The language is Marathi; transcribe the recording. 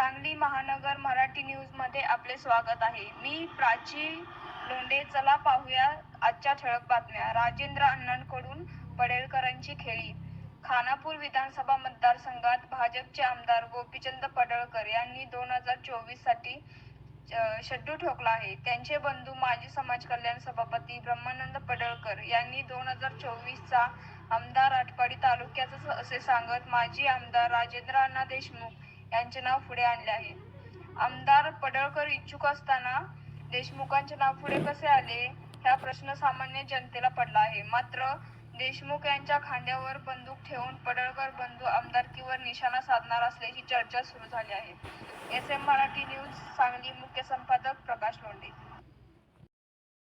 सांगली महानगर मराठी न्यूजमध्ये आपले स्वागत आहे. मी प्राची लोंढे चला पाहूया आजच्या ठळक बातम्या. राजेंद्र अण्णांकडून पडळकरांची खेळी. खानापूर विधानसभा मतदारसंघात भाजपचे आमदार गोपीचंद पडळकर यांनी दोन हजार चोवीससाठी शड्डू ठोकला आहे. त्यांचे बंधू माजी समाज कल्याण सभापती ब्रह्मानंद पडळकर यांनी दोन हजार चोवीसचा आमदार आटपाडी तालुक्याचा असे सांगत माजी आमदार राजेंद्र अण्णा देशमुख यांचे नाव पुढे आणले आहे. आमदार पडळकर इच्छुक असताना देशमुखांचे नाव पुढे कसे आले? हा प्रश्न सामान्य जनतेला पडला आहे. मात्र देशमुख यांच्या खांद्यावर बंदूक ठेवून पडळकर बंधू आमदारकीवर निशाणा साधणार असल्याची चर्चा सुरू झाली आहे. S M Marathi news Sangli मुख्य संपादक प्रकाश लोंढे.